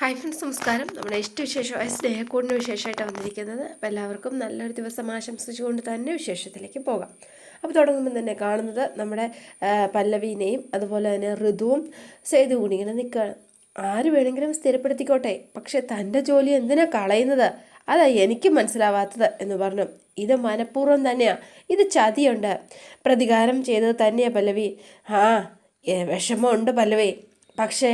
Hi friends നമസ്കാരം. നമ്മുടെ ഇഷ്ടവിശേഷമായ സ്നേഹക്കൂടിന് വിശേഷമായിട്ടാണ് വന്നിരിക്കുന്നത് അപ്പോൾ എല്ലാവർക്കും നല്ലൊരു ദിവസം ആശംസിച്ചുകൊണ്ട് തന്നെ വിശേഷത്തിലേക്ക് പോകാം. അപ്പോൾ തുടങ്ങുമ്പോൾ തന്നെ കാണുന്നത് നമ്മുടെ പല്ലവീനെയും അതുപോലെ തന്നെ ഋതുവും സേതു കൂടി ഇങ്ങനെ നിൽക്കുകയാണ്. ആര് വേണമെങ്കിലും സ്ഥിരപ്പെടുത്തിക്കോട്ടെ പക്ഷേ തന്റെ ജോലി എന്തിനാ കളയുന്നത്? അതാ എനിക്ക് മനസ്സിലാവാത്തത് എന്ന് പറഞ്ഞു. ഇത് മനഃപൂർവം തന്നെയാണ് ഇത് ചതിയുണ്ട്. പ്രതികാരം ചെയ്തത് തന്നെയാണ് പല്ലവി. ആ വിഷമമുണ്ട് പല്ലവി. പക്ഷേ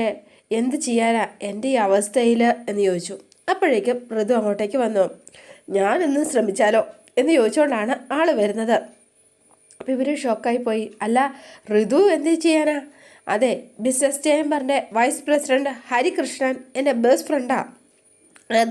എന്ത് ചെയ്യാനാ എന്റെ ഈ അവസ്ഥയിൽ എന്ന് ചോദിച്ചു. അപ്പോഴേക്കും മൃദു അങ്ങോട്ടേക്ക് വന്നു. ഞാനൊന്ന് ശ്രമിച്ചാലോ? എന്ന് ചോദിച്ചുകൊണ്ടാണ് ആൾ വരുന്നത്. അപ്പോൾ ഇവർ ഷോക്കായി പോയി. അല്ല ഋതു എന്ത് ചെയ്യാനാ? അതെ ബിസിനസ് ചേംബറിന്റെ വൈസ് പ്രസിഡന്റ് ഹരികൃഷ്ണൻ എന്റെ ബെസ്റ്റ് ഫ്രണ്ടാണ്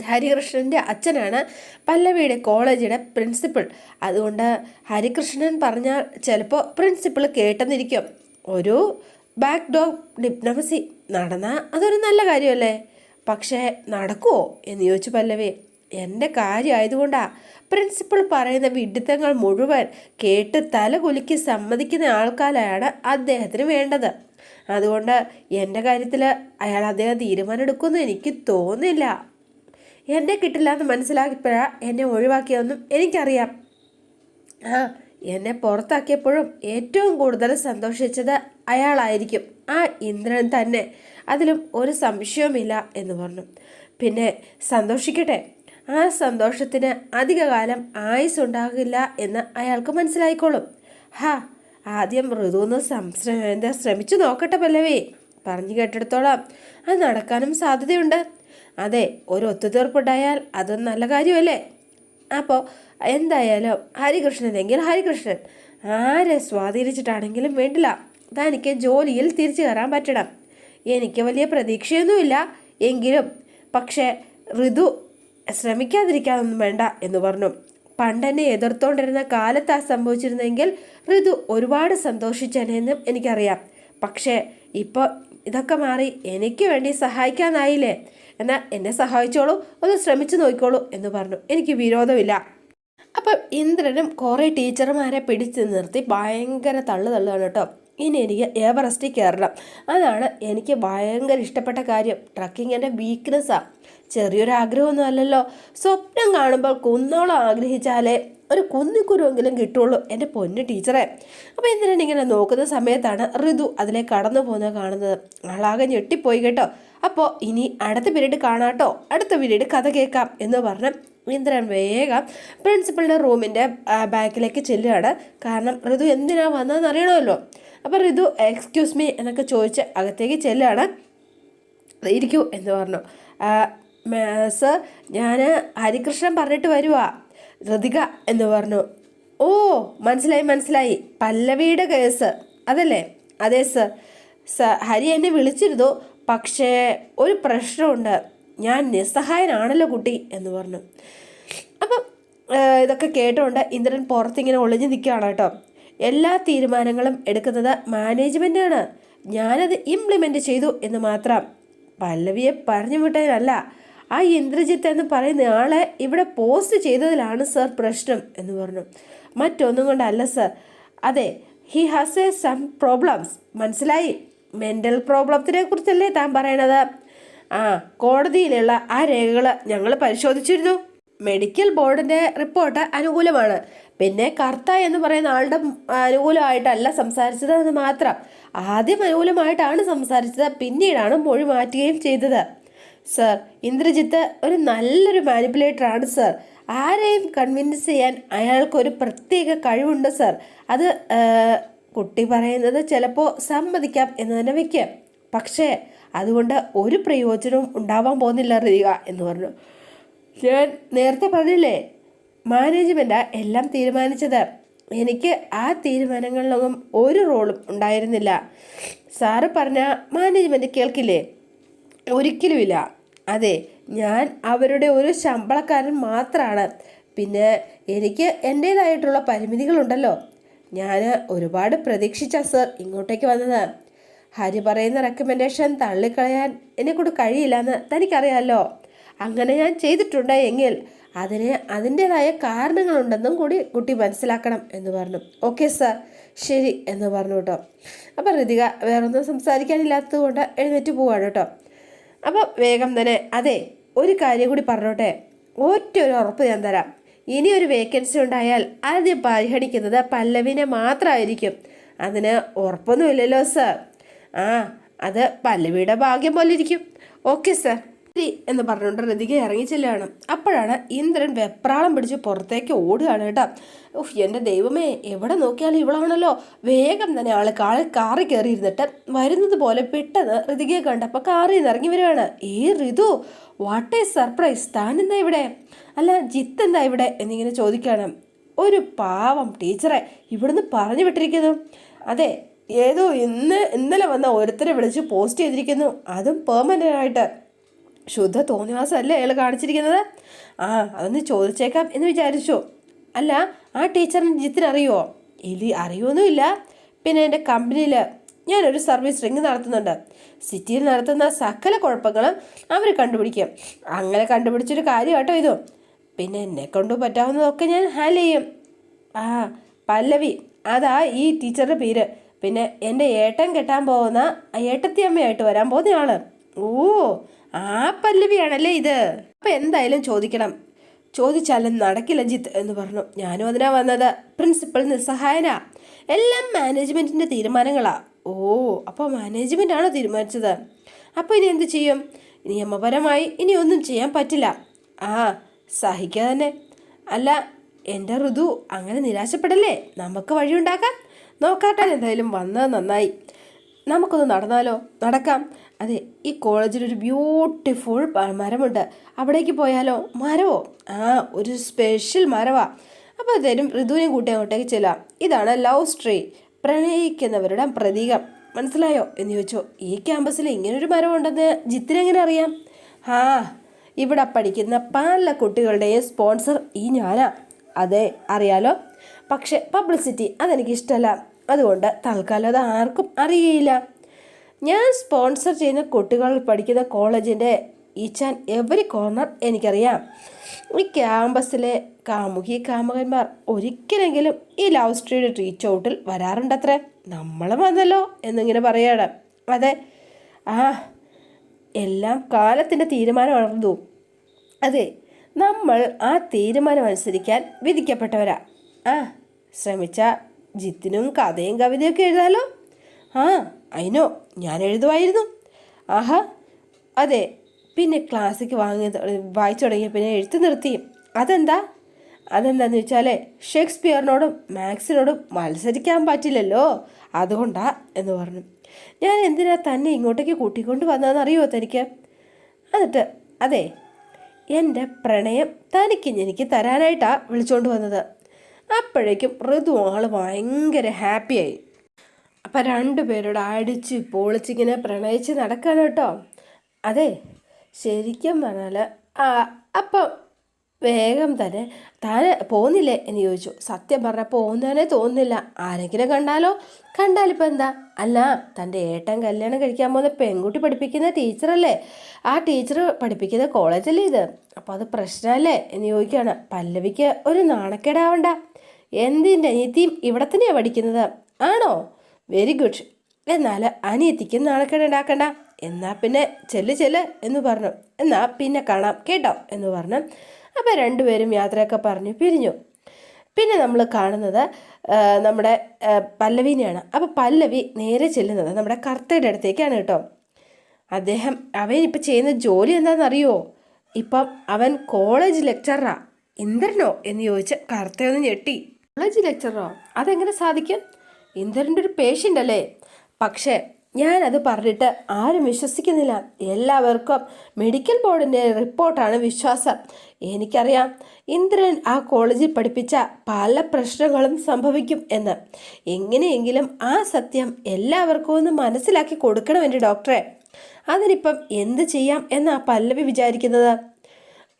ഹരികൃഷ്ണന്റെ അച്ഛനാണ് പല്ലവിയുടെ കോളേജിലെ പ്രിൻസിപ്പൾ അതുകൊണ്ട് ഹരികൃഷ്ണൻ പറഞ്ഞാൽ ചിലപ്പോൾ പ്രിൻസിപ്പൾ കേട്ടെന്നിരിക്കും. ഒരു ബാക്ക് ഡോഗ് ഡിപ്ലോമസി നടന്നാൽ അതൊരു നല്ല കാര്യമല്ലേ? പക്ഷേ നടക്കുമോ എന്ന് ചോദിച്ചു പല്ലവി. എന്റെ കാര്യമായതുകൊണ്ടാ. പ്രിൻസിപ്പൾ പറയുന്ന വിഡിത്തങ്ങൾ മുഴുവൻ കേട്ട് തല കുലുക്കി സമ്മതിക്കുന്ന ആൾക്കാരാണ് അദ്ദേഹത്തിന് വേണ്ടത്. അതുകൊണ്ട് എന്റെ കാര്യത്തിൽ അയാൾ അദ്ദേഹം തീരുമാനമെടുക്കുമെന്ന് എനിക്ക് തോന്നില്ല എന്നെ കിട്ടില്ല എന്ന് മനസ്സിലാക്കിയപ്പോഴാ എന്നെ ഒഴിവാക്കിയതെന്നും എനിക്കറിയാം. ആ എന്നെ പുറത്താക്കിയപ്പോഴും ഏറ്റവും കൂടുതൽ സന്തോഷിച്ചത് അയാളായിരിക്കും. ആ ഇന്ദ്രൻ തന്നെ അതിലും ഒരു സംശയവുമില്ല എന്ന് പറഞ്ഞു. പിന്നെ സന്തോഷിക്കട്ടെ. ആ സന്തോഷത്തിന് അധികകാലം ആയുസ് ഉണ്ടാകില്ല എന്ന് അയാൾക്ക് മനസ്സിലായിക്കോളും. ഹാ ആദ്യം ഋതുവെന്ന് സംശ്രമ ശ്രമിച്ചു നോക്കട്ടെ പല്ലവി. പറഞ്ഞു കേട്ടിടത്തോളം അത് നടക്കാനും സാധ്യതയുണ്ട്. അതെ ഒരു ഒത്തുതീർപ്പുണ്ടായാൽ അതും നല്ല കാര്യമല്ലേ? അപ്പോൾ എന്തായാലും ഹരികൃഷ്ണനെങ്കിൽ ഹരികൃഷ്ണൻ. ആരെ സ്വാധീനിച്ചിട്ടാണെങ്കിലും വേണ്ടില്ല. തനിക്ക് ജോലിയിൽ തിരിച്ചു കയറാൻ പറ്റണം. എനിക്ക് വലിയ പ്രതീക്ഷയൊന്നുമില്ല. എങ്കിലും പക്ഷേ ഋതു ശ്രമിക്കാതിരിക്കാനൊന്നും വേണ്ട എന്ന് പറഞ്ഞു. പണ്ടെന്നെ എതിർത്തോണ്ടിരുന്ന കാലത്താ സംഭവിച്ചിരുന്നെങ്കിൽ ഋതു ഒരുപാട് സന്തോഷിച്ചെന്നും എനിക്കറിയാം. പക്ഷേ ഇപ്പോൾ ഇതൊക്കെ മാറി എനിക്ക് വേണ്ടി സഹായിക്കാനായില്ലേ? എന്നാൽ എന്നെ സഹായിച്ചോളൂ ഒന്ന് ശ്രമിച്ചു നോക്കിക്കോളൂ എന്ന് പറഞ്ഞു. എനിക്ക് വിരോധമില്ല. അപ്പം ഇന്ദ്രനും കുറേ ടീച്ചർമാരെ പിടിച്ചു നിർത്തി ഭയങ്കര തള്ളു തള്ളുകയാണ് കേട്ടോ. ഇനി എനിക്ക് എവറസ്റ്റിൽ കയറണം. അതാണ് എനിക്ക് ഭയങ്കര ഇഷ്ടപ്പെട്ട കാര്യം. ട്രക്കിംഗ് എന്റെ വീക്ക്നെസ്സാണ് ചെറിയൊരു ആഗ്രഹമൊന്നും അല്ലല്ലോ. സ്വപ്നം കാണുമ്പോൾ കുന്നോളം ആഗ്രഹിച്ചാലേ ഒരു കുന്നിക്കുരുവെങ്കിലും കിട്ടുള്ളൂ എന്റെ പൊന്നു ടീച്ചറെ. അപ്പോൾ എന്തിനാണ് ഇങ്ങനെ നോക്കുന്ന സമയത്താണ് ഋതു അതിലേക്ക് കടന്നു പോകുന്നത് കാണുന്നത്. ആളാകെ ഞെട്ടിപ്പോയി കേട്ടോ. അപ്പോൾ ഇനി അടുത്ത പീരീഡ് കാണാട്ടോ. അടുത്ത പീരീഡ് കഥ കേൾക്കാം എന്ന് പറഞ്ഞ് ഇന്ദ്രൻ വേഗം പ്രിൻസിപ്പളിന്റെ റൂമിന്റെ ബാക്കിലേക്ക് ചെല്ലുകയാണ്. കാരണം ഋതു എന്തിനാണ് വന്നതെന്ന് അറിയണമല്ലോ. അപ്പോൾ ഋതു എക്സ്ക്യൂസ് മീ എന്നൊക്കെ ചോദിച്ച് അകത്തേക്ക് ചെല്ലുകയാണ് ഇരിക്കൂ എന്ന് പറഞ്ഞു. സർ ഞാൻ ഹരികൃഷ്ണൻ പറഞ്ഞിട്ട് വരുവാ. ഋതിക എന്ന് പറഞ്ഞു. ഓ മനസ്സിലായി മനസ്സിലായി. പല്ലവിയുടെ കേസ്. അതല്ലേ? അതെ സർ. സ ഹരി എന്നെ വിളിച്ചിരുന്നു. പക്ഷേ ഒരു പ്രശ്നമുണ്ട്. ഞാൻ നിസ്സഹായനാണല്ലോ കുട്ടി എന്ന് പറഞ്ഞു. അപ്പം ഇതൊക്കെ കേട്ടുകൊണ്ട് ഇന്ദ്രൻ പുറത്തിങ്ങനെ ഒളിഞ്ഞു നിൽക്കുകയാണ് കേട്ടോ. എല്ലാ തീരുമാനങ്ങളും എടുക്കുന്നത് മാനേജ്മെന്റാണ് ഞാനത് ഇംപ്ലിമെന്റ് ചെയ്തു എന്ന് മാത്രം. പല്ലവിയെ പറഞ്ഞു വിട്ടതിനല്ല ആ ഇന്ദ്രജിത്ത് എന്ന് പറയുന്ന ആളെ ഇവിടെ പോസ്റ്റ് ചെയ്തതിലാണ് സർ പ്രശ്നം എന്ന് പറഞ്ഞു. മറ്റൊന്നും കൊണ്ടല്ല സർ അതെ he has a some problems മനസ്സിലായി? മെന്റൽ പ്രോബ്ലത്തിനെ കുറിച്ചല്ലേ താൻ പറയണത്? ആ കോടതിയിലുള്ള ആ രേഖകൾ ഞങ്ങൾ പരിശോധിച്ചിരുന്നു. മെഡിക്കൽ ബോർഡിന്റെ റിപ്പോർട്ട് അനുകൂലമാണ്. പിന്നെ കർത്ത എന്ന് പറയുന്ന ആളുടെ അനുകൂലമായിട്ടല്ല സംസാരിച്ചത് എന്ന് മാത്രം. ആദ്യം അനുകൂലമായിട്ടാണ് സംസാരിച്ചത് പിന്നീടാണ് മൊഴി മാറ്റുകയും ചെയ്തത്. സർ ഇന്ദ്രജിത്ത് ഒരു നല്ലൊരു മാനിപ്പുലേറ്റർ ആണ് സർ. ആരെയും കൺവിൻസ് ചെയ്യാൻ അയാൾക്കൊരു പ്രത്യേക കഴിവുണ്ട് സർ. അത് കുട്ടി പറയുന്നത് ചിലപ്പോൾ സമ്മതിക്കാം എന്ന് തന്നെ വയ്ക്കാം. പക്ഷേ അതുകൊണ്ട് ഒരു പ്രയോജനവും ഉണ്ടാവാൻ പോകുന്നില്ല റിയ എന്ന് പറഞ്ഞു. ഞാൻ നേരത്തെ പറഞ്ഞില്ലേ മാനേജ്മെന്റാ എല്ലാം തീരുമാനിച്ചത്. എനിക്ക് ആ തീരുമാനങ്ങളിലൊന്നും ഒരു റോളും ഉണ്ടായിരുന്നില്ല. സാറ് പറഞ്ഞ മാനേജ്മെന്റ് കേൾക്കില്ലേ? ഒരിക്കലുമില്ല. അതെ ഞാൻ അവരുടെ ഒരു ശമ്പളക്കാരൻ മാത്രമാണ് പിന്നെ എനിക്ക് എന്റേതായിട്ടുള്ള പരിമിതികളുണ്ടല്ലോ. ഞാൻ ഒരുപാട് പ്രതീക്ഷിച്ച സർ ഇങ്ങോട്ടേക്ക് വന്നത്. ഹരി പറയുന്ന റെക്കമെൻഡേഷൻ തള്ളിക്കളയാൻ എന്നെക്കൊണ്ട് കഴിയില്ല എന്ന് തനിക്കറിയാമല്ലോ അങ്ങനെ ഞാൻ ചെയ്തിട്ടുണ്ട് എങ്കിൽ അതിന് അതിന്റെതായ കാരണങ്ങളുണ്ടെന്നും കൂടി കുട്ടി മനസ്സിലാക്കണം എന്ന് പറഞ്ഞു. ഓക്കെ സർ ശരി എന്ന് പറഞ്ഞു കേട്ടോ. അപ്പം ഋതിക വേറൊന്നും സംസാരിക്കാനില്ലാത്തത് കൊണ്ട് എഴുന്നേറ്റ് പോവാണ് കേട്ടോ. അപ്പോൾ വേഗം തന്നെ അതെ ഒരു കാര്യം കൂടി പറഞ്ഞോട്ടെ. ഒറ്റൊരു ഉറപ്പ് ഞാൻ തരാം. ഇനി ഒരു വേക്കൻസി ഉണ്ടായാൽ ആദ്യം പരിഗണിക്കുന്നത് പല്ലവിനെ മാത്രമായിരിക്കും. അതിന് ഉറപ്പൊന്നുമില്ലല്ലോ സർ ആ അത് പല്ലവിയുടെ ഭാഗ്യം പോലെ ഇരിക്കും. ഓക്കെ സർ ശരി എന്ന് പറഞ്ഞുകൊണ്ട് രതിക ഇറങ്ങി ചെല്ലുകയാണ് അപ്പോഴാണ് ഇന്ദ്രൻ വെപ്രാളം പിടിച്ച് പുറത്തേക്ക് ഓടുകയാണ് കേട്ടോ. ഉഫ് എന്റെ ദൈവമേ എവിടെ നോക്കിയാലും ഇവളാണല്ലോ. വേഗം തന്നെ ആൾ കാളിൽ കാറി കയറി ഇരുന്നിട്ട് വരുന്നത് പോലെ പെട്ടെന്ന് ഋതികയെ കണ്ടപ്പോൾ കാറിൽ നിന്ന് ഇറങ്ങി വരികയാണ്. ഏ ഋതു വാട്ട് ഏ സർപ്രൈസ് താൻ എന്താ ഇവിടെ? അല്ല ജിത്ത് എന്താ ഇവിടെ? എന്നിങ്ങനെ ചോദിക്കുകയാണ്. ഒരു പാവം ടീച്ചറെ ഇവിടുന്ന് പറഞ്ഞു വിട്ടിരിക്കുന്നു. അതെ ഏതോ ഇന്ന് ഇന്നലെ വന്ന ഓരോരുത്തരെ വിളിച്ച് പോസ്റ്റ് ചെയ്തിരിക്കുന്നു. അതും പെർമനന്റ് ആയിട്ട്. ശുദ്ധ തോന്നിവാസമല്ലേ അയാൾ കാണിച്ചിരിക്കുന്നത്? ആ അതൊന്ന് ചോദിച്ചേക്കാം എന്ന് വിചാരിച്ചു. അല്ല ആ ടീച്ചറിന് ജിത്തിന് അറിയുമോ എലി അറിയുമൊന്നുമില്ല പിന്നെ എന്റെ കമ്പനിയിൽ ഞാനൊരു സർവീസ് റിങ് നടത്തുന്നുണ്ട്. സിറ്റിയിൽ നടത്തുന്ന സകല കുഴപ്പങ്ങളും അവർ കണ്ടുപിടിക്കും. അങ്ങനെ കണ്ടുപിടിച്ചൊരു കാര്യം കേട്ടോ ഇതും. പിന്നെ എന്നെ കൊണ്ട് പറ്റാവുന്നതൊക്കെ ഞാൻ ഹാൻഡിൽ ചെയ്യും. ആ പല്ലവി അതാ ഈ ടീച്ചറുടെ പേര്. പിന്നെ എന്റെ ഏട്ടൻ കെട്ടാൻ പോകുന്ന ഏട്ടത്തി അമ്മയായിട്ട് വരാൻ പോകുന്ന ആൾ ഓ ആ പല്ലവിയാണല്ലേ ഇത്? അപ്പൊ എന്തായാലും ചോദിക്കണം. ചോദിച്ചാലും നടക്കില്ല ജിത്ത് എന്ന് പറഞ്ഞു. ഞാനും അതിനാ വന്നത്. പ്രിൻസിപ്പൽ നിസ്സഹായനാ. എല്ലാം മാനേജ്മെന്റിന്റെ തീരുമാനങ്ങളാ. ഓ അപ്പോൾ ആണോ തീരുമാനിച്ചത്? അപ്പോൾ ഇനി എന്ത് ചെയ്യും? നിയമപരമായി ഇനി ഒന്നും ചെയ്യാൻ പറ്റില്ല. ആ സഹിക്കുക തന്നെ. അല്ല എന്റെ ഋതു അങ്ങനെ നിരാശപ്പെടല്ലേ? നമുക്ക് വഴിയുണ്ടാക്കാം. നോക്കാട്ടാൻ എന്തായാലും വന്നത് നന്നായി. നമുക്കൊന്ന് നടന്നാലോ? നടക്കാം. അതെ ഈ കോളേജിലൊരു ബ്യൂട്ടിഫുൾ മരമുണ്ട്. അവിടേക്ക് പോയാലോ? മരമോ? ആ ഒരു സ്പെഷ്യൽ മരവാ. അപ്പോൾ അതേരും ഋതുവിനെയും കൂട്ടി അങ്ങോട്ടേക്ക് ചെല്ലാം. ഇതാണ് ലവ് സ്ട്രീ. പ്രണയിക്കുന്നവരുടെ പ്രതീകം. മനസ്സിലായോ? എന്ന് ചോദിച്ചു. ഈ ക്യാമ്പസിൽ ഇങ്ങനൊരു മരമുണ്ടെന്ന് ജിത്തിനെങ്ങനെ അറിയാം? ആ ഇവിടെ പഠിക്കുന്ന പല കുട്ടികളുടെയും സ്പോൺസർ ഈ ഞാനാ. അതെ അറിയാലോ? പക്ഷേ പബ്ലിസിറ്റി അതെനിക്ക് ഇഷ്ടമല്ല അതുകൊണ്ട് തൽക്കാലം അത് ആർക്കും അറിയില്ല. ഞാൻ സ്പോൺസർ ചെയ്യുന്ന കുട്ടികൾ പഠിക്കുന്ന കോളേജിന്റെ ഈച്ച് ആൻഡ് എവറി കോർണർ എനിക്കറിയാം. ഈ ക്യാമ്പസിലെ കാമുകി കാമുകന്മാർ ഒരിക്കലെങ്കിലും ഈ ലവ് സ്ട്രീറ്റ് റീച്ച് ഔട്ടിൽ വരാറുണ്ടത്രേ? നമ്മളും വന്നല്ലോ എന്നിങ്ങനെ പറയാണ്. അതെ ആ എല്ലാം കാലത്തിന്റെ തീരുമാനമാണെന്നു. അതെ നമ്മൾ ആ തീരുമാനം അനുസരിക്കാൻ വിധിക്കപ്പെട്ടവരാ. ആ ശ്രമിച്ച ജിത്തിനും കഥയും കവിതയൊക്കെ എഴുതാലോ? ആ അയിനോ ഞാൻ എഴുതുമായിരുന്നു. ആഹാ അതെ പിന്നെ ക്ലാസ്സിക്ക് വാങ്ങി വായിച്ചു തുടങ്ങിയ പിന്നെ എഴുത്ത് നിർത്തി. അതെന്താ? അതെന്താന്ന് വെച്ചാൽ ഷേക്സ്പിയറിനോടും മാക്സിനോടും മത്സരിക്കാൻ പറ്റില്ലല്ലോ അതുകൊണ്ടാ എന്ന് പറഞ്ഞു. ഞാൻ എന്തിനാ തന്നെ ഇങ്ങോട്ടേക്ക് കൂട്ടിക്കൊണ്ട് വന്നതെന്ന് അറിയുമോ തനിക്ക്? എന്നിട്ട് അതെ എന്റെ പ്രണയം തനിക്ക് എനിക്ക് തരാനായിട്ടാണ് വിളിച്ചുകൊണ്ട് വന്നത്. അപ്പോഴേക്കും ഋതു ആൾ ഭയങ്കര ഹാപ്പിയായി അപ്പം രണ്ടുപേരോട് അടിച്ച് പൊളിച്ചിങ്ങനെ പ്രണയിച്ച് നടക്കാണ് കേട്ടോ. അതെ ശരിക്കും പറഞ്ഞാൽ അപ്പം വേഗം തന്നെ താൻ പോകുന്നില്ലേ എന്ന് ചോദിച്ചു. സത്യം പറഞ്ഞാൽ പോകുന്നതിനെ തോന്നുന്നില്ല. ആരെങ്കിലും കണ്ടാലോ? കണ്ടാലിപ്പോൾ എന്താ? അല്ല തന്റെ ഏട്ടൻ കല്യാണം കഴിക്കാൻ പോകുന്ന പെൺകുട്ടി പഠിപ്പിക്കുന്ന ടീച്ചറല്ലേ? ആ ടീച്ചർ പഠിപ്പിക്കുന്ന കോളേജല്ലേ ഇത്? അപ്പോൾ അത് പ്രശ്നമല്ലേ എന്ന് ചോദിക്കുകയാണ്. പല്ലവിക്ക് ഒരു നാണക്കേടാവണ്ട. എന്തിന്റെ അനിയത്തിയും ഇവിടെ തന്നെയാണ് പഠിക്കുന്നത്? ആണോ? വെരി ഗുഡ് എന്നാൽ അനിയത്തിക്ക് നാണക്കേട് ഉണ്ടാക്കണ്ട. എന്നാ പിന്നെ ചെല്ല് ചെല്ല് എന്ന് പറഞ്ഞു. എന്നാ പിന്നെ കാണാം കേട്ടോ എന്ന് പറഞ്ഞു. അപ്പോൾ രണ്ടുപേരും യാത്രയൊക്കെ പറഞ്ഞു പിരിഞ്ഞു. പിന്നെ നമ്മൾ കാണുന്നത് നമ്മുടെ പല്ലവിനെയാണ്. അപ്പോൾ പല്ലവി നേരെ ചെല്ലുന്നത് നമ്മുടെ കർത്തയുടെ അടുത്തേക്കാണ് കേട്ടോ. അദ്ദേഹം അവൻ ഇപ്പം ചെയ്യുന്ന ജോലി എന്താണെന്നറിയോ? ഇപ്പം അവൻ കോളേജ് ലെക്ചറാ ഇന്ദ്രനോ എന്ന് ചോദിച്ച് കർത്തയൊന്ന് ഞെട്ടി. കോളേജ് ലെക്ചറോ അതെങ്ങനെ സാധിക്കും? ഇന്ദ്രന്റെ ഒരു പേഷ്യന്റ് അല്ലേ? പക്ഷേ അത് പറഞ്ഞിട്ട് ആരും വിശ്വസിക്കുന്നില്ല. എല്ലാവർക്കും മെഡിക്കൽ ബോർഡിന്റെ റിപ്പോർട്ടാണ് വിശ്വാസം. എനിക്കറിയാം ഇന്ദ്രൻ ആ കോളേജിൽ പഠിപ്പിച്ച പല പ്രശ്നങ്ങളും സംഭവിക്കും എന്ന്. എങ്ങനെയെങ്കിലും ആ സത്യം എല്ലാവർക്കും ഒന്ന് മനസ്സിലാക്കി കൊടുക്കണം എന്റെ ഡോക്ടറെ. അതിനിപ്പം എന്ത് ചെയ്യാം എന്നാ പല്ലവി വിചാരിക്കുന്നത്?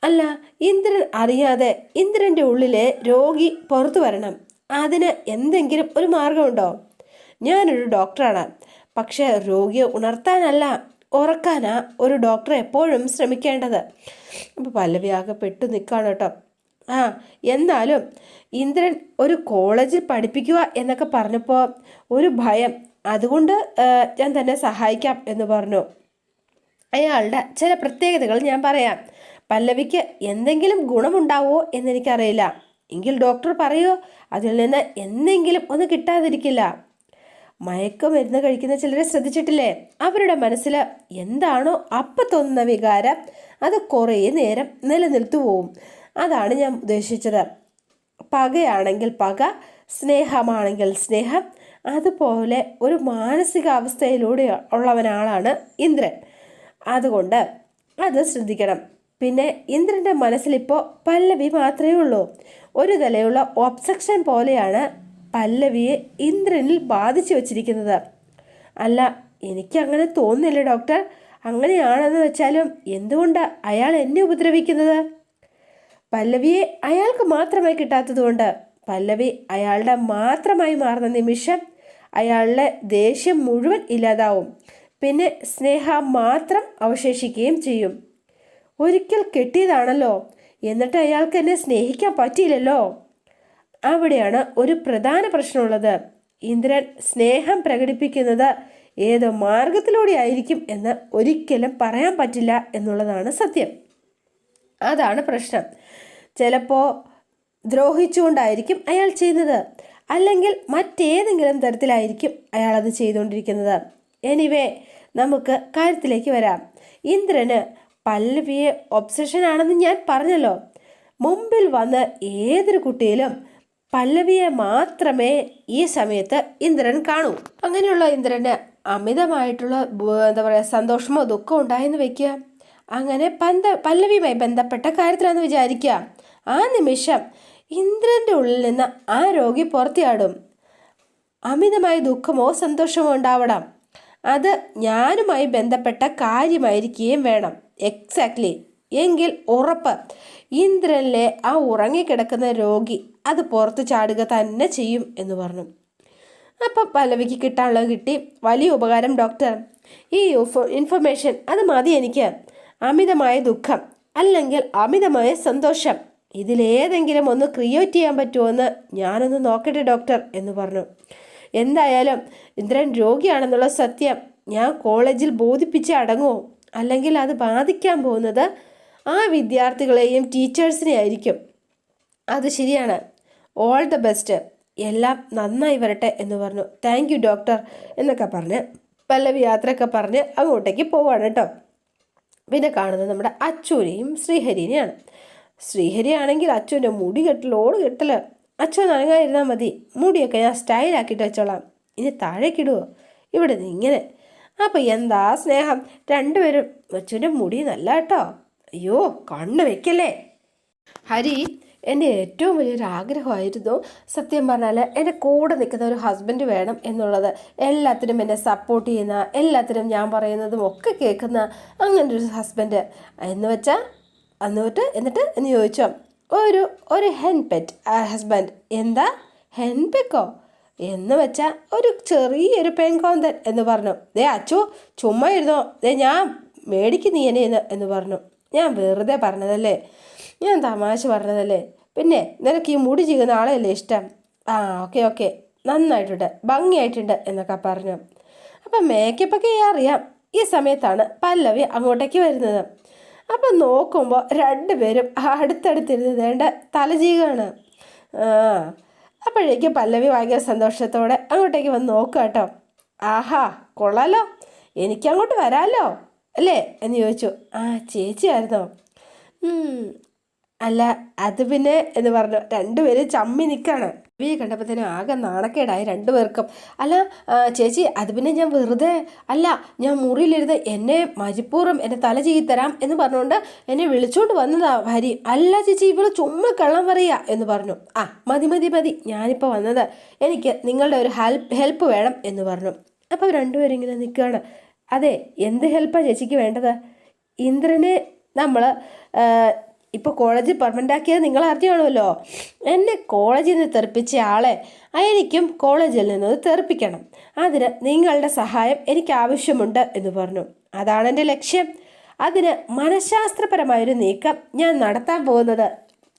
അല്ല ഇന്ദ്രൻ അറിയാതെ ഇന്ദ്രന്റെ ഉള്ളിലെ രോഗി പുറത്തു വരണം. അതിന് എന്തെങ്കിലും ഒരു മാർഗമുണ്ടോ? ഞാനൊരു ഡോക്ടറാണ്. പക്ഷേ രോഗിയെ ഉണർത്താനല്ല ഉറക്കാനാ ഒരു ഡോക്ടർ എപ്പോഴും ശ്രമിക്കേണ്ടത്. അപ്പോൾ പല്ലവി ആകെ പെട്ടു നിൽക്കുകയാണ് കേട്ടോ. ആ എന്നാലും ഇന്ദ്രൻ ഒരു കോളേജിൽ പഠിപ്പിക്കുക എന്നൊക്കെ പറഞ്ഞപ്പോൾ ഒരു ഭയം. അതുകൊണ്ട് ഞാൻ തന്നെ സഹായിക്കാം എന്ന് പറഞ്ഞു. അയാളുടെ ചില പ്രത്യേകതകൾ ഞാൻ പറയാം. പല്ലവിക്ക് എന്തെങ്കിലും ഗുണമുണ്ടാവോ എന്നെനിക്കറിയില്ല. എങ്കിൽ ഡോക്ടർ പറയൂ അതിൽ നിന്ന് എന്തെങ്കിലും ഒന്ന് കിട്ടാതിരിക്കില്ല. മയക്കുമരുന്ന് കഴിക്കുന്ന ചിലരെ ശ്രദ്ധിച്ചിട്ടില്ലേ? അവരുടെ മനസ്സിൽ എന്താണോ അപ്പം തോന്നുന്ന വികാരം അത് കുറേ നേരം നിലനിർത്തു പോവും. അതാണ് ഞാൻ ഉദ്ദേശിച്ചത്. പകയാണെങ്കിൽ പക സ്നേഹമാണെങ്കിൽ സ്നേഹം അതുപോലെ ഒരു മാനസികാവസ്ഥയിലൂടെ ഉള്ളവനാളാണ് ഇന്ദ്രൻ. അതുകൊണ്ട് അത് ശ്രദ്ധിക്കണം. പിന്നെ ഇന്ദ്രന്റെ മനസ്സിലിപ്പോൾ പല്ലവി മാത്രമേ ഉള്ളൂ. ഒരു തലയുള്ള ഒബ്സെക്ഷൻ പോലെയാണ് പല്ലവിയെ ഇന്ദ്രനിൽ ബാധിച്ചു വച്ചിരിക്കുന്നത്. അല്ല എനിക്കങ്ങനെ തോന്നുന്നില്ല ഡോക്ടർ അങ്ങനെയാണെന്ന് വെച്ചാലും എന്തുകൊണ്ടാണ് അയാൾ എന്നെ ഉപദ്രവിക്കുന്നത്? പല്ലവിയെ അയാൾക്ക് മാത്രമായി കിട്ടാത്തതുകൊണ്ട് പല്ലവി അയാളുടെ മാത്രമായി മാറുന്ന നിമിഷം അയാളുടെ ദേഷ്യം മുഴുവൻ ഇല്ലാതാവും. പിന്നെ സ്നേഹ മാത്രം അവശേഷിക്കുകയും ചെയ്യും. ഒരിക്കൽ കെട്ടിയതാണല്ലോ. എന്നിട്ട് അയാൾക്ക് എന്നെ സ്നേഹിക്കാൻ പറ്റിയില്ലല്ലോ. അവിടെയാണ് ഒരു പ്രധാന പ്രശ്നമുള്ളത്. ഇന്ദ്രൻ സ്നേഹം പ്രകടിപ്പിക്കുന്നത് ഏതോ മാർഗത്തിലൂടെ ആയിരിക്കും എന്ന് ഒരിക്കലും പറയാൻ പറ്റില്ല എന്നുള്ളതാണ് സത്യം. അതാണ് പ്രശ്നം. ചിലപ്പോൾ ദ്രോഹിച്ചുകൊണ്ടായിരിക്കും അയാൾ ചെയ്യുന്നത്. അല്ലെങ്കിൽ മറ്റേതെങ്കിലും തരത്തിലായിരിക്കും അയാൾ അത് ചെയ്തുകൊണ്ടിരിക്കുന്നത്. എനിവേ നമുക്ക് കാര്യത്തിലേക്ക് വരാം. ഇന്ദ്രന് പല്ലവിയെ ഒബ്സഷൻ ആണെന്ന് ഞാൻ പറഞ്ഞല്ലോ. മുമ്പിൽ വന്ന് ഏതൊരു കുട്ടിയിലും പല്ലവിയെ മാത്രമേ ഈ സമയത്ത് ഇന്ദ്രൻ കാണൂ. അങ്ങനെയുള്ള ഇന്ദ്രന് അമിതമായിട്ടുള്ള എന്താ പറയുക സന്തോഷമോ ദുഃഖമോ ഉണ്ടായെന്ന് വെക്കുക. അങ്ങനെ പന്ത പല്ലവിയുമായി ബന്ധപ്പെട്ട കാര്യത്തിലാണെന്ന് വിചാരിക്കുക. ആ നിമിഷം ഇന്ദ്രന്റെ ഉള്ളിൽ നിന്ന് ആ രോഗി പുറത്തിയാടും. അമിതമായ ദുഃഖമോ സന്തോഷമോ ഉണ്ടാവണം. അത് ഞാനുമായി ബന്ധപ്പെട്ട കാര്യമായിരിക്കുകയും വേണം. എക്സാക്ട്ലി എങ്കിൽ ഉറപ്പ്. ഇന്ദ്രനിലെ ആ ഉറങ്ങിക്കിടക്കുന്ന രോഗി അത് പുറത്ത് ചാടുക തന്നെ ചെയ്യും എന്ന് പറഞ്ഞു. അപ്പം പല്ലവിക്ക് കിട്ടാനുള്ളത് കിട്ടി. വലിയ ഉപകാരം ഡോക്ടർ ഈ ഇൻഫർമേഷൻ അത് മതി എനിക്ക്. അമിതമായ ദുഃഖം അല്ലെങ്കിൽ അമിതമായ സന്തോഷം. ഇതിലേതെങ്കിലും ഒന്ന് ക്രിയേറ്റ് ചെയ്യാൻ പറ്റുമോ ഞാനൊന്ന് നോക്കട്ടെ ഡോക്ടർ എന്ന് പറഞ്ഞു. എന്തായാലും ഇന്ദ്രൻ രോഗിയാണെന്നുള്ള സത്യം ഞാൻ കോളേജിൽ ബോധിപ്പിച്ച് അടങ്ങുമോ അല്ലെങ്കിൽ അത് ബാധിക്കാൻ പോകുന്നത് ആ വിദ്യാർത്ഥികളെയും ടീച്ചേഴ്സിനെ ആയിരിക്കും. അത് ശരിയാണ്. ഓൾ ദ ബെസ്റ്റ് എല്ലാം നന്നായി വരട്ടെ എന്ന് പറഞ്ഞു. താങ്ക് യു ഡോക്ടർ എന്നൊക്കെ പറഞ്ഞ് പല്ലവി യാത്രയൊക്കെ പറഞ്ഞ് അങ്ങോട്ടേക്ക് പോവാണ് കേട്ടോ. പിന്നെ കാണുന്നത് നമ്മുടെ അച്ചുവിനെയും ശ്രീഹരിനെയാണ്. ശ്രീഹരി ആണെങ്കിൽ അച്ചുവിന്റെ മുടി കെട്ടലോട് കെട്ടൽ. അച്ഛൻ നനങ്ങാതിരുന്നാൽ മതി. മുടിയൊക്കെ ഞാൻ സ്റ്റൈലാക്കിയിട്ട് വെച്ചോളാം. ഇനി താഴേക്കിടുവോ ഇവിടെ നിന്ന് ഇങ്ങനെ അപ്പോൾ എന്താ സ്നേഹം? രണ്ടുപേരും അച്ഛന്റെ മുടി നല്ല കേട്ടോ. അയ്യോ കണ്ണ് വെക്കല്ലേ? ഹരി എന്റെ ഏറ്റവും വലിയൊരു ആഗ്രഹമായിരുന്നു സത്യം പറഞ്ഞാൽ എന്റെ കൂടെ നിൽക്കുന്ന ഒരു ഹസ്ബൻഡ് വേണം എന്നുള്ളത്. എല്ലാത്തിനും എന്നെ സപ്പോർട്ട് ചെയ്യുന്ന എല്ലാത്തിനും ഞാൻ പറയുന്നതും ഒക്കെ കേൾക്കുന്ന അങ്ങനെ ഒരു ഹസ്ബൻഡ് എന്ന് വെച്ചാൽ എന്നിട്ട് എന്നിട്ട് എന്ന് ചോദിച്ചോ? ഒരു ഒരു ഹെൻ പെറ്റ് ഹസ്ബൻഡ് എന്താ? ഹെൻ പെക്കോ എന്ന് വെച്ചാൽ ഒരു ചെറിയൊരു പെൺകോന്തൻ എന്ന് പറഞ്ഞു. ദേ അച്ചു ചുമ്മാ ഇരുന്നോ. ദേ ഞാൻ മേടിക്കും നീ എന്നെ പറഞ്ഞു. ഞാൻ വെറുതെ പറഞ്ഞതല്ലേ? ഞാൻ തമാശ പറഞ്ഞതല്ലേ? പിന്നെ നിനക്ക് ഈ മുടി ചെയ്യുന്ന ആളെയല്ലേ ഇഷ്ടം? ആ ഓക്കെ ഓക്കെ. നന്നായിട്ടുണ്ട് ഭംഗിയായിട്ടുണ്ട് എന്നൊക്കെ പറഞ്ഞു. അപ്പം മേക്കപ്പൊക്കെ അറിയാം. ഈ സമയത്താണ് പല്ലവി അങ്ങോട്ടേക്ക് വരുന്നത്. അപ്പം നോക്കുമ്പോൾ രണ്ടുപേരും അടുത്തടുത്തിരുന്ന് വേണ്ട തലജീകാണ് ആ അപ്പോഴേക്കും പല്ലവി ഭയങ്കര സന്തോഷത്തോടെ അങ്ങോട്ടേക്ക് വന്ന് നോക്കുക കേട്ടോ. ആഹാ കൊള്ളാലോ. എനിക്കങ്ങോട്ട് വരാമല്ലോ അല്ലേ? എന്ന് ചോദിച്ചു. ആ ചേച്ചിയായിരുന്നോ? അല്ല അത് പിന്നെ എന്ന് പറഞ്ഞു. രണ്ടുപേരും ചമ്മി നിൽക്കാണ് രവിയെ കണ്ടപ്പോഴത്തേനും ആകെ നാണക്കേടായി രണ്ടുപേർക്കും. അല്ല ചേച്ചി അത് പിന്നെ ഞാൻ വെറുതെ അല്ല ഞാൻ മുറിയിലിരുന്ന് എന്നെ മരിപ്പൂറും എന്നെ തല ചെയ്തരാം എന്ന് പറഞ്ഞുകൊണ്ട് എന്നെ വിളിച്ചോണ്ട് വന്നതാ ഭാര്യ. അല്ല ചേച്ചി ഇവൾ ചുമ്മാ കള്ളം പറയുക എന്ന് പറഞ്ഞു. ആ മതി മതി മതി ഞാനിപ്പോൾ വന്നത് എനിക്ക് നിങ്ങളുടെ ഒരു ഹെൽപ്പ് ഹെൽപ്പ് വേണം എന്ന് പറഞ്ഞു. അപ്പോൾ രണ്ടുപേരും ഇങ്ങനെ നിൽക്കുകയാണ് അതെ എന്ത് ഹെൽപ്പാണ് ചേച്ചിക്ക് വേണ്ടത്? ഇന്ദ്രനെ നമ്മൾ ഇപ്പോൾ കോളേജ് പെർമനന്റ് ആക്കിയത് നിങ്ങൾ അറിഞ്ഞാണല്ലോ എന്നെ കോളേജിൽ നിന്ന് തെറിപ്പിച്ച ആളെ എനിക്കും കോളേജിൽ നിന്ന് തെറിപ്പിക്കണം. അതിന് നിങ്ങളുടെ സഹായം എനിക്ക് ആവശ്യമുണ്ട് എന്ന് പറഞ്ഞു. അതാണ് എന്റെ ലക്ഷ്യം. അതിന് മനഃശാസ്ത്രപരമായൊരു നീക്കം ഞാൻ നടത്താൻ പോകുന്നത്.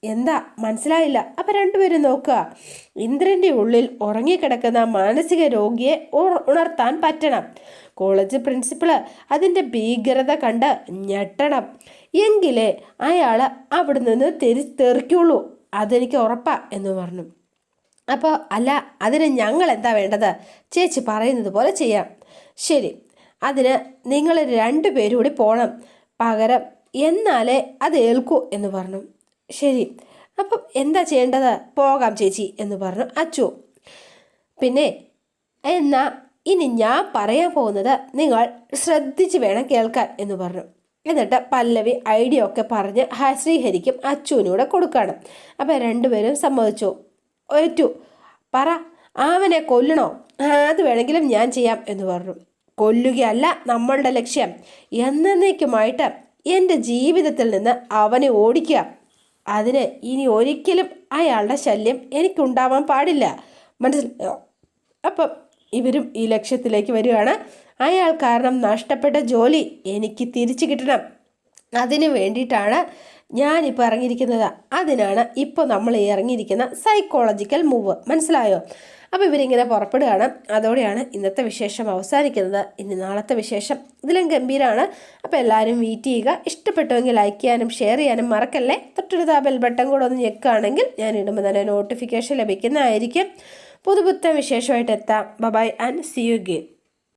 എന്താ? മനസ്സിലായില്ല. അപ്പം രണ്ടുപേരും നോക്കുക. ഇന്ദ്രന്റെ ഉള്ളിൽ ഉറങ്ങിക്കിടക്കുന്ന മാനസിക രോഗിയെ ഉണർത്താൻ പറ്റണം. കോളേജ് പ്രിൻസിപ്പൾ അതിന്റെ ഭീകരത കണ്ട് ഞെട്ടണം. എങ്കിലേ അയാൾ അവിടെ നിന്ന് തെരി തെറിക്കുള്ളൂ. അതെനിക്ക് ഉറപ്പാ എന്ന് പറഞ്ഞു. അപ്പോൾ അല്ല അതിന് ഞങ്ങൾ എന്താ വേണ്ടത്? ചേച്ചി പറയുന്നത് പോലെ ചെയ്യാം. ശരി അതിന് നിങ്ങൾ രണ്ടുപേരും കൂടി പോകണം പകരം എന്നാലേ അത് ഏൽക്കൂ എന്ന് പറഞ്ഞു. ശരി അപ്പം എന്താ ചെയ്യേണ്ടത്? പോകാം ചേച്ചി എന്ന് പറഞ്ഞു അച്ചു. പിന്നെ എന്നാ ഇനി ഞാൻ പറയാൻ പോകുന്നത് നിങ്ങൾ ശ്രദ്ധിച്ച് വേണം കേൾക്കാൻ എന്ന് പറഞ്ഞു. എന്നിട്ട് പല്ലവി ഐഡിയ ഒക്കെ പറഞ്ഞ് ശ്രീഹരിക്കും അച്ചുവിനൂടെ കൂടെ കൊടുക്കണം. അപ്പം രണ്ടുപേരും സമ്മതിച്ചു. ഏറ്റു പറ അവനെ കൊല്ലണോ? "ആ, അത് വേണമെങ്കിലും ഞാൻ ചെയ്യാം എന്ന് പറഞ്ഞു. കൊല്ലുകയല്ല നമ്മളുടെ ലക്ഷ്യം. എന്നേക്കുമായിട്ട് എന്റെ ജീവിതത്തിൽ നിന്ന് അവനെ ഓടിക്കുക. അതിന് ഇനി ഒരിക്കലും അയാളുടെ ശല്യം എനിക്കുണ്ടാവാൻ പാടില്ല. മനസ്സിലായോ അപ്പം ഇവരും ഈ ലക്ഷ്യത്തിലേക്ക് വരികയാണ്. അയാൾ കാരണം നഷ്ടപ്പെട്ട ജോലി എനിക്ക് തിരിച്ചു കിട്ടണം. അതിന് വേണ്ടിയിട്ടാണ് ഞാനിപ്പോൾ ഇറങ്ങിയിരിക്കുന്നത്. അതിനാണ് ഇപ്പോൾ നമ്മൾ ഇറങ്ങിയിരിക്കുന്ന സൈക്കോളജിക്കൽ മൂവ് മനസ്സിലായോ? അപ്പോൾ ഇവരിങ്ങനെ പുറപ്പെടുകയാണ്. അതോടെയാണ് ഇന്നത്തെ വിശേഷം അവസാനിക്കുന്നത്. ഇനി നാളത്തെ വിശേഷം ഇതിലും ഗംഭീരമാണ് അപ്പോൾ എല്ലാവരും വെയിറ്റ് ചെയ്യുക. ഇഷ്ടപ്പെട്ടുവെങ്കിൽ ലൈക്ക് ചെയ്യാനും ഷെയർ ചെയ്യാനും മറക്കല്ലേ? തൊട്ടടുത്ത ആ ബെൽ ബട്ടൺ കൂടെ ഒന്ന് ഞെക്കുകയാണെങ്കിൽ ഞാൻ ഇടുമ്പോൾ തന്നെ നോട്ടിഫിക്കേഷൻ ലഭിക്കുന്നതായിരിക്കും. പുതുപുത്തൻ വിശേഷമായിട്ട് എത്താം. ബബായ് ആൻഡ് സി യു ഗെയിം